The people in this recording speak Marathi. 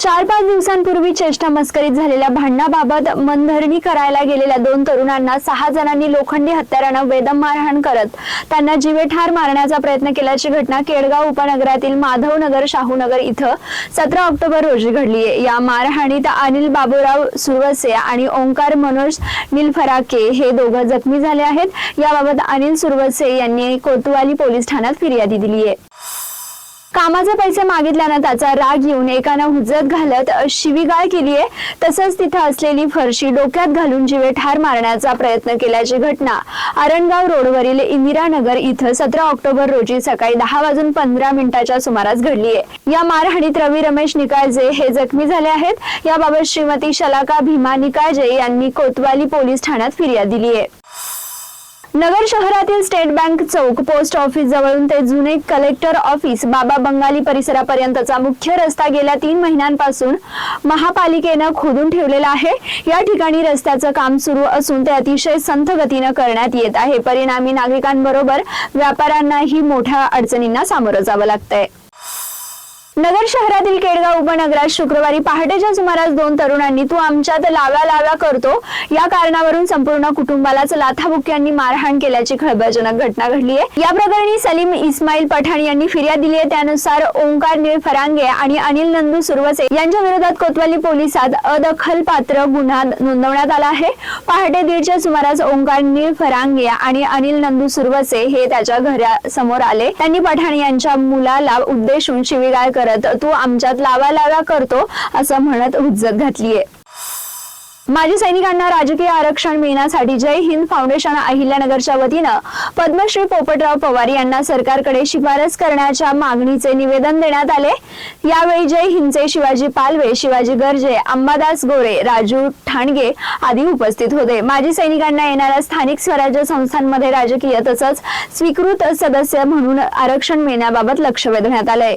चार पाच दिवसांपूर्वी चेष्टा मस्करीत झालेल्या भांडणाबाबत मनधरणी करायला गेलेल्या दोन तरुणांना सहा जणांनी लोखंडी हत्यारानं वेदम मारहाण करत त्यांना जीवे ठार मारण्याचा प्रयत्न केल्याची घटना केडगाव उपनगरातील माधवनगर शाहूनगर इथं सतरा ऑक्टोबर रोजी घडली आहे. या मारहाणीत अनिल बाबूराव सुरवसे आणि ओंकार मनोज निलफराके हे दोघं जखमी झाले आहेत. याबाबत अनिल सुरवसे यांनी कोतवाली पोलीस ठाण्यात फिर्यादी दिली आहे. कामाचे पैसे मागितल्यानं त्याचा राग येऊन एकानं हुजत घालत शिवीगाळ केली आहे. तसंच तिथं असलेली फरशी डोक्यात घालून जीवे ठार मारण्याचा प्रयत्न केल्याची घटना. आरणगाव रोडवरील इंदिरानगर इथं सतरा ऑक्टोबर रोजी सकाळी दहा वाजून पंधरा मिनिटाच्या सुमारास घडली आहे. या मारहाणीत रवी रमेश निकाळजे हे जखमी झाले आहेत. याबाबत श्रीमती शलाका भीमा निकाळजे यांनी कोतवाली पोलीस ठाण्यात फिर्याद दिली आहे. नगर शहरातील स्टेट बँक चौक पोस्ट ऑफिस जवळून ते जुने कलेक्टर ऑफिस बाबा बंगाली परिसरापर्यंतचा मुख्य रस्ता गेल्या तीन महिन्यांपासून महापालिकेनं खोदून ठेवलेला आहे. या ठिकाणी रस्त्याचं काम सुरू असून ते अतिशय संथ गतीनं करण्यात येत आहे. परिणामी नागरिकांबरोबर व्यापाऱ्यांनाही मोठ्या अडचणींना सामोरं जावं लागतंय. नगर शहरातील केडगाव उपनगरात शुक्रवारी पहाटेच्या सुमारास दोन तरुणांनी तू आमच्यात लाव्या लाव्या करतो. या कारणावरून संपूर्ण कुटुंबालाच लाथाबुक्यांनी मारहाण केल्याची खळबळजनक घटना घडली आहे. या प्रकरणी सलीम इस्माईल पठाण यांनी फिर्याद दिली आहे. त्यानुसार ओंकार निळ फरांगे आणि अनिल नंदू सुरवसे यांच्या विरोधात कोतवाली पोलिसात अदखलपात्र गुन्हा नोंदवण्यात आला आहे. पहाटे दीडच्या सुमारास ओंकार निळ फरांगे आणि अनिल नंदू सुरवसे हे त्याच्या घरासमोर आले. त्यांनी पठाण यांच्या मुलाला उद्देशून शिवीगाळ करत तू आमच्यात लावा लाव्या करतो असं म्हणत हुज्जत घातलीये. माजी सैनिकांना राजकीय आरक्षण मिळण्यासाठी जय हिंद फाउंडेशन अहिल्यानगरच्या वतीनं पद्मश्री पोपटराव पवार यांना सरकारकडे शिफारस करण्याच्या मागणीचे निवेदन देण्यात आले. यावेळी जय हिंदचे शिवाजी पालवे शिवाजी गर्जे अंबादास गोरे राजू ठाणगे आदी उपस्थित होते. माजी सैनिकांना येणाऱ्या स्थानिक स्वराज्य संस्थांमध्ये राजकीय तसंच स्वीकृत सदस्य म्हणून आरक्षण मिळण्याबाबत लक्ष वेधण्यात आलंय.